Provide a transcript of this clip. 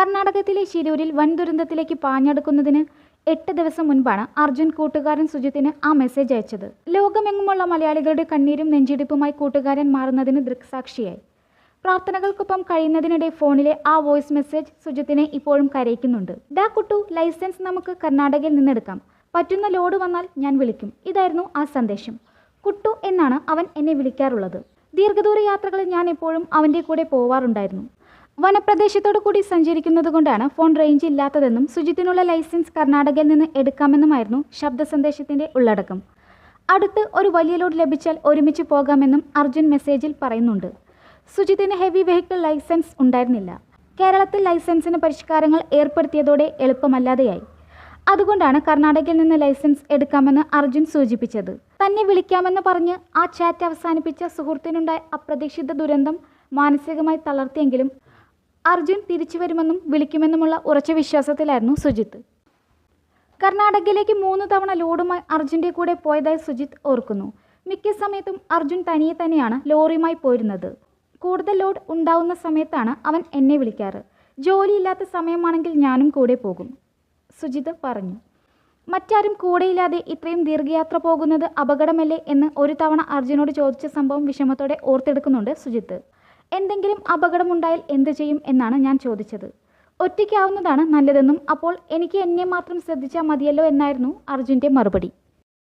കർണാടകത്തിലെ ശിരൂരിൽ വൻ ദുരന്തത്തിലേക്ക് പാഞ്ഞെടുക്കുന്നതിന് എട്ട് ദിവസം മുൻപാണ് അർജുൻ കൂട്ടുകാരൻ സുജിത്തിന് ആ മെസ്സേജ് അയച്ചത്. ലോകമെങ്ങുമുള്ള മലയാളികളുടെ കണ്ണീരും നെഞ്ചിടിപ്പുമായി കൂട്ടുകാരൻ മാറുന്നതിന് ദൃക്സാക്ഷിയായി. പ്രാർത്ഥനകൾക്കൊപ്പം കഴിയുന്നതിനിടെ ഫോണിലെ ആ വോയിസ് മെസ്സേജ് സുജിത്തിനെ ഇപ്പോഴും കരയിക്കുന്നുണ്ട്. ഡാ കുട്ടു ലൈസൻസ് നമുക്ക് കർണാടകയിൽ നിന്നെടുക്കാം. പറ്റുന്ന ലോഡ് വന്നാൽ ഞാൻ വിളിക്കും. ഇതായിരുന്നു ആ സന്ദേശം. കുട്ടു എന്നാണ് അവൻ എന്നെ വിളിക്കാറുള്ളത്. ദീർഘദൂര യാത്രകളിൽ ഞാൻ എപ്പോഴും അവന്റെ കൂടെ പോവാറുണ്ടായിരുന്നു. വനപ്രദേശത്തോടു കൂടി സഞ്ചരിക്കുന്നത് കൊണ്ടാണ് ഫോൺ റേഞ്ച് ഇല്ലാത്തതെന്നും സുജിത്തിനുള്ള ലൈസൻസ് കർണാടകയിൽ നിന്ന് എടുക്കാമെന്നുമായിരുന്നു ശബ്ദ സന്ദേശത്തിന്റെ ഉള്ളടക്കം. അടുത്ത് ഒരു വലിയ ലോഡ് ലഭിച്ചാൽ ഒരുമിച്ച് പോകാമെന്നും അർജുൻ മെസ്സേജിൽ പറയുന്നുണ്ട്. സുജിത്തിന് ഹെവി വെഹിക്കിൾ ലൈസൻസ് ഉണ്ടായിരുന്നില്ല. കേരളത്തിൽ ലൈസൻസിന് പരിഷ്കാരങ്ങൾ ഏർപ്പെടുത്തിയതോടെ എളുപ്പമല്ലാതെയായി. അതുകൊണ്ടാണ് കർണാടകയിൽ നിന്ന് ലൈസൻസ് എടുക്കാമെന്ന് അർജുൻ സൂചിപ്പിച്ചത്. തന്നെ വിളിക്കാമെന്ന് പറഞ്ഞ് ആ ചാറ്റ് അവസാനിപ്പിച്ച സുഹൃത്തിനുണ്ടായ അപ്രതീക്ഷിത ദുരന്തം മാനസികമായി തളർത്തിയെങ്കിലും അർജുൻ തിരിച്ചു വരുമെന്നും വിളിക്കുമെന്നുമുള്ള ഉറച്ച വിശ്വാസത്തിലായിരുന്നു സുജിത്ത്. കർണാടകയിലേക്ക് മൂന്ന് തവണ ലോഡുമായി അർജുന്റെ കൂടെ പോയതായി സുജിത്ത് ഓർക്കുന്നു. മിക്ക സമയത്തും അർജുൻ തനിയെ തന്നെയാണ് ലോറിയുമായി പോയിരുന്നത്. കൂടുതൽ ലോഡ് ഉണ്ടാവുന്ന സമയത്താണ് അവൻ എന്നെ വിളിക്കാറ്. ജോലിയില്ലാത്ത സമയമാണെങ്കിൽ ഞാനും കൂടെ പോകും സുജിത് പറഞ്ഞു. മറ്റാരും കൂടെയില്ലാതെ ഇത്രയും ദീർഘയാത്ര പോകുന്നത് അപകടമല്ലേ എന്ന് ഒരു തവണ അർജുനോട് ചോദിച്ച സംഭവം വിഷമത്തോടെ ഓർത്തെടുക്കുന്നുണ്ട് സുജിത്ത്. എന്തെങ്കിലും അപകടമുണ്ടായാൽ എന്ത് ചെയ്യും എന്നാണ് ഞാൻ ചോദിച്ചത്. ഒറ്റയ്ക്കാവുന്നതാണ് നല്ലതെന്നും അപ്പോൾ എനിക്ക് എന്നെ മാത്രം ശ്രദ്ധിച്ചാൽ മതിയല്ലോ എന്നായിരുന്നു അർജുന്റെ മറുപടി.